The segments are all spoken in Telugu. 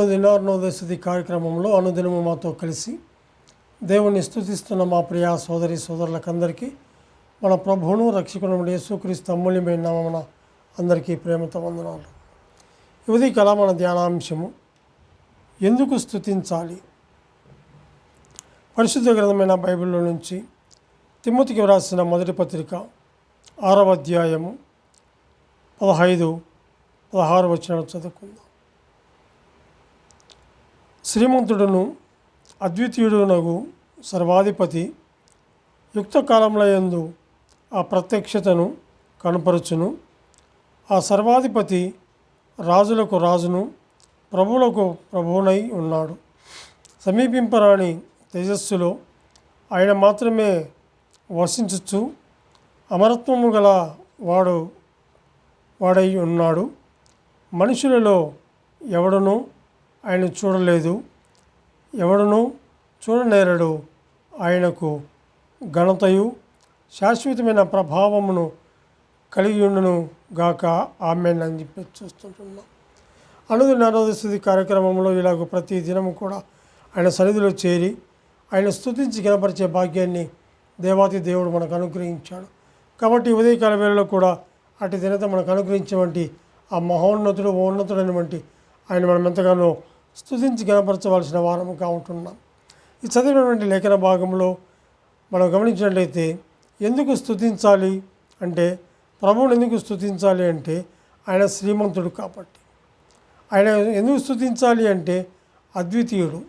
దినార్నోదశది కార్యక్రమంలో అనుదినము మాతో కలిసి దేవుణ్ణి స్థుతిస్తున్న మా ప్రియ సోదరి సోదరులకందరికీ మన ప్రభువును రక్షకుడు యేసుక్రీస్తు అమూల్యమైన నామన అందరికీ ప్రేమతో వందనాలు. ఇది కళ మన ధ్యానాంశము. ఎందుకు స్థుతించాలి పరిశుద్ధ గ్రంథమైన బైబిల్లో నుంచి తిమ్మతికి వ్రాసిన మొదటి పత్రిక ఆరవ అధ్యాయము పదహైదు పదహారు వచ్చిన చదువుకుందాం. శ్రీమంతుడును అద్వితీయుడునగు సర్వాధిపతి యుక్త కాలంలో యందు ఆ ప్రత్యక్షతను కనపరచును. ఆ సర్వాధిపతి రాజులకు రాజును ప్రభువులకు ప్రభువునై ఉన్నాడు. సమీపింపరాని తేజస్సులో ఆయన మాత్రమే వసించచ్చు అమరత్వము గల వాడు వాడై ఉన్నాడు. మనుషులలో ఎవడనూ ఆయన చూడలేదు. ఎవడనూ చూడనేరడు. ఆయనకు ఘనతయు శాశ్వతమైన ప్రభావమును కలిగి ఉండును గాక ఆమె అని చెప్పి చూస్తుంటున్నాం. అనుది నరోదశి కార్యక్రమంలో ఇలాగ ప్రతి దినము కూడా ఆయన సన్నిధిలో చేరి ఆయన స్థుతించి కనపరిచే భాగ్యాన్ని దేవాతి దేవుడు మనకు అనుగ్రహించాడు. కాబట్టి ఉదయకాల వేళలో కూడా అటు దినత మనకు అనుగ్రహించినటువంటి ఆ మహోన్నతుడు ఉన్నతుడైనటువంటి ఆయన మనం ఎంతగానో స్థుతించి గణపరచవలసిన వారముగా ఉంటున్నాం. ఈ చదివినటువంటి లేఖన భాగంలో మనం గమనించినట్లయితే ఎందుకు స్థుతించాలి అంటే ప్రభువుని ఎందుకు స్థుతించాలి అంటే ఆయన శ్రీమంతుడు కాబట్టి. ఆయన ఎందుకు స్థుతించాలి అంటే అద్వితీయుడు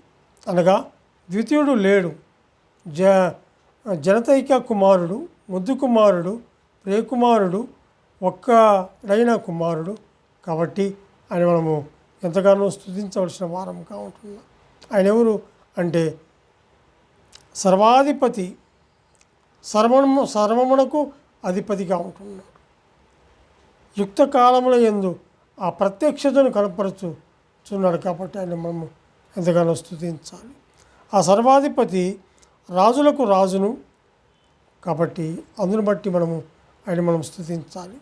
అనగా ద్వితీయుడు లేడు. జ జనతైక కుమారుడు ముద్దు కుమారుడు ప్రియకుమారుడు ఒక్కడైన కుమారుడు కాబట్టి ఆయన మనము ఎంతగానో స్థుతించవలసిన వారంగా ఉంటున్నాం. ఆయన ఎవరు అంటే సర్వాధిపతి సర్వము సర్వమునకు అధిపతిగా ఉంటున్నాడు. యుక్త కాలముల ఎందు ఆ ప్రత్యక్షతను కనపరుచుచున్నాడు కాబట్టి ఆయన మనము ఎంతగానో స్థుతించాలి ఆ సర్వాధిపతి రాజులకు రాజును కాబట్టి అందును బట్టి మనము ఆయన మనం స్థుతించాలి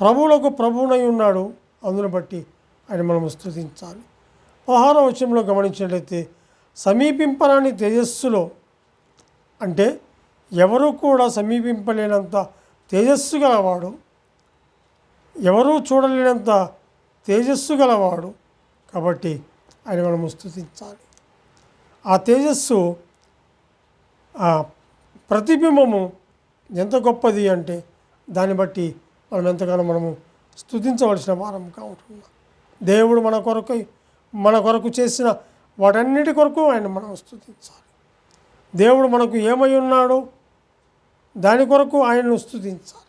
ప్రభువులకు ప్రభువునై ఉన్నాడు అందును బట్టి ఆయన మనము స్థుతించాలి పదహారవ వచనంలో గమనించినట్లయితే సమీపింపరాని తేజస్సులో అంటే ఎవరు కూడా సమీపింపలేనంత తేజస్సు గలవాడు ఎవరూ చూడలేనంత తేజస్సు గలవాడు కాబట్టి ఆయన మనము స్థుతించాలి ఆ తేజస్సు ఆ ప్రతిబింబము ఎంత గొప్పది అంటే దాన్ని బట్టి మనం ఎంతగానో మనము స్తుతించవలసిన వారంగా ఉంటున్నాం. దేవుడు మన కొరకు మన కొరకు చేసిన వాటన్నిటి కొరకు ఆయన మనం స్థుతించాలి దేవుడు మనకు ఏమై ఉన్నాడో దాని కొరకు ఆయనను స్థుతించాలి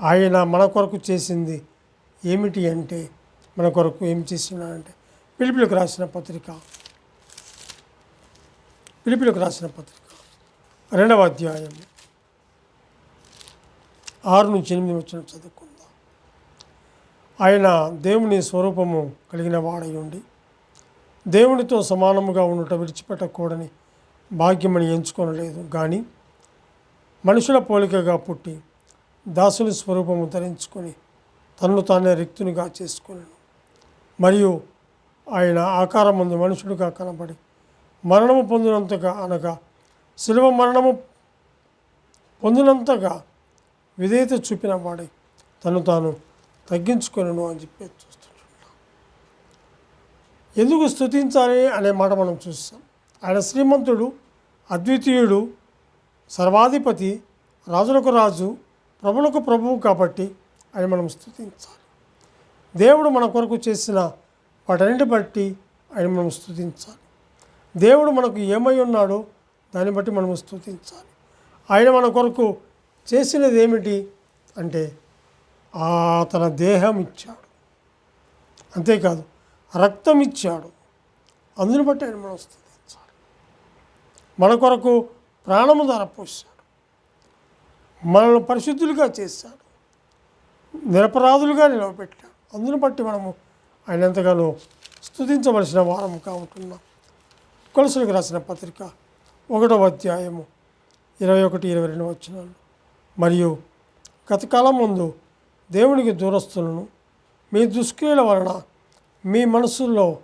ఆయన మన కొరకు చేసింది ఏమిటి అంటే మన కొరకు ఏం చేసినాడంటే పిలుపులకు రాసిన పత్రిక. పిలుపులకు రాసిన పత్రిక. రెండవ అధ్యాయం. ఆరు నుంచి ఎనిమిది వచ్చిన చదువుకుందాం. ఆయన దేవుని స్వరూపము కలిగిన వాడై ఉండి దేవునితో సమానముగా ఉండుట విడిచిపెట్టకూడని భాగ్యమని ఎంచుకొనలేదు. కానీ మనుషుల పోలికగా పుట్టి దాసుని స్వరూపము ధరించుకొని తన్ను తానే రిక్తునిగా చేసుకున్నాను మరియు ఆయన ఆకారం ముందు మనుషుడిగా కనబడి మరణము పొందినంతగా అనగా శిలువ మరణము పొందినంతగా విధేయత చూపిన వాడే తను తాను తగ్గించుకొనను అని చెప్పి చూస్తున్నాం ఎందుకు స్థుతించాలి అనే మాట మనం చూస్తాం. ఆయన శ్రీమంతుడు అద్వితీయుడు సర్వాధిపతి రాజులకు రాజు ప్రభులకు ప్రభువు కాబట్టి ఆయన మనం స్థుతించాలి దేవుడు మన కొరకు చేసిన వాటన్నిటి బట్టి ఆయన మనం స్థుతించాలి దేవుడు మనకు ఏమై ఉన్నాడో దాన్ని బట్టి మనం స్థుతించాలి ఆయన మన కొరకు చేసినది ఏమిటి అంటే తన దేహం ఇచ్చాడు అంతేకాదు రక్తం ఇచ్చాడు అందుని బట్టి ఆయన మనం స్తుతించాలి మన కొరకు ప్రాణము ధర పోసాడు మనల్ని పరిశుద్ధులుగా చేశాడు. నిరపరాధులుగా నిలవబెట్టాడు. అందును బట్టి మనము ఆయన ఎంతగానో స్తుతించవలసిన వారం ఉంటున్నాం. కొలసలకు రాసిన పత్రిక ఒకటవ అధ్యాయము ఇరవై ఒకటి ఇరవై రెండు వచ్చినాలు మరియు గతకాలం ముందు దేవునికి దూరస్తులను. మీ దుష్క్రియల వలన మీ మనసుల్లో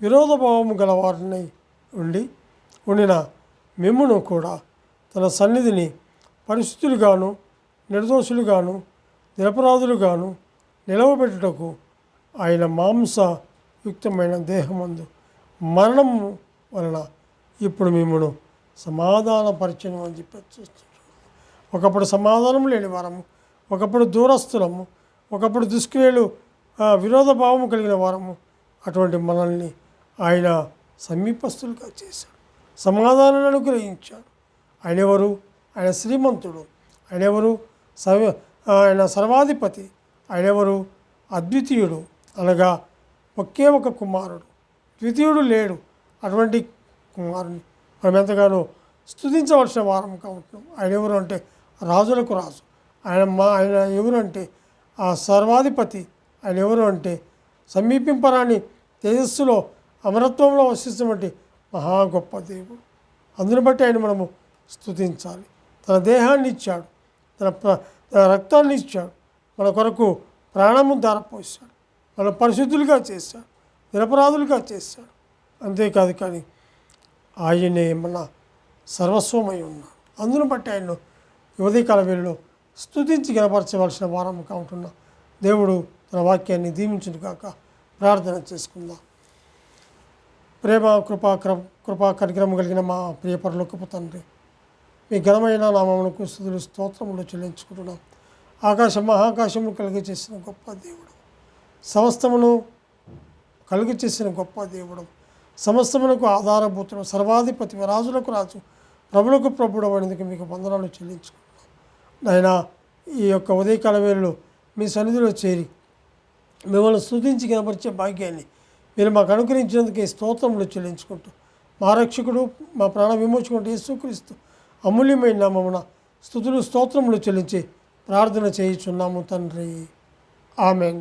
విరోధ భావము గలవారిని ఉండి ఉండిన మిమ్మును కూడా తన సన్నిధిని పరిస్థితులుగాను నిర్దోషులుగాను నిరపరాధులుగాను నిలవబెట్టుటకు ఆయన మాంసయుక్తమైన దేహమందు మరణము వలన ఇప్పుడు మిమ్మను సమాధానపరిచను అని చెప్పి చూస్తున్నాం ఒకప్పుడు సమాధానం లేని వారము ఒకప్పుడు దూరస్తులము ఒకప్పుడు దుష్క్రియలు ఆ, విరోధ భావము కలిగిన వారము. అటువంటి మనల్ని ఆయన సమీపస్తులుగా చేశాడు. సమాధానాన్ని అనుగ్రహించాడు. ఆయన ఎవరు? ఆయన శ్రీమంతుడు. ఆయన ఎవరు? సర్వ ఆయన సర్వాధిపతి. ఆయన ఎవరు? అద్వితీయుడు. అనగా ఒకే ఒక కుమారుడు. ద్వితీయుడు లేడు. అటువంటి కుమారుని మనం ఎంతగానో స్తుతించవలసిన వారం కావుతున్నాం ఆయన ఎవరు అంటే రాజులకు రాజు. ఆయన మా ఆయన ఎవరు అంటే ఆ సర్వాధిపతి ఆయన ఎవరు అంటే సమీపింపరాని తేజస్సులో అమరత్వంలో వసిస్తున్నటువంటి మహా గొప్ప దేవుడు. అందుని బట్టి ఆయన మనము స్తుతించాలి. తన దేహాన్ని ఇచ్చాడు. తన ప్ర- తన రక్తాన్ని ఇచ్చాడు. మన కొరకు ప్రాణము ధారపోసాడు మన పరిశుద్ధులుగా చేశాడు. నిరపరాధులుగా చేశాడు. అంతేకాదు కానీ ఆయనే మన సర్వస్వమై ఉన్నాడు. అందును బట్టి ఆయన యువతీకాల వేళలో స్థుతించి గనపరచవలసిన వారం కావుతున్నా దేవుడు తన వాక్యాన్ని దీవించును కాక ప్రార్థన చేసుకుందాం. ప్రేమ కృపా క్ర- కృపా కనికరం కలిగిన మా ప్రియ పరలోకపు తండ్రి మీ ఘనమైన నామమునకు స్థుతులు స్తోత్రములు చెల్లించుకుంటున్నాం. ఆకాశం మహాకాశము కలిగి చేసిన గొప్ప దేవుడు. సమస్తమును కలిగి చేసిన గొప్ప దేవుడు. సమస్తమునకు ఆధారభూతుడు సర్వాధిపతి రాజులకు రాజు ప్రభులకు ప్రభుడు అనేందుకు మీకు వందనాలు చెల్లించుకుంటున్నాం. నాయన ఈ యొక్క ఉదయకాల వేళలో మీ సన్నిధిలో చేరి మిమ్మల్ని స్థుతించి కనపరిచే భాగ్యాన్ని మీరు మాకు అనుగ్రహించినందుకే స్తోత్రములు చెల్లించుకుంటూ మా రక్షకుడు మా ప్రాణ విమోచుకుంటూ యేసుక్రీస్తు అమూల్యమైన నామమున స్థుతులు స్తోత్రములు చెల్లించి ప్రార్థన చేయుచున్నాము తండ్రి. ఆమెన్.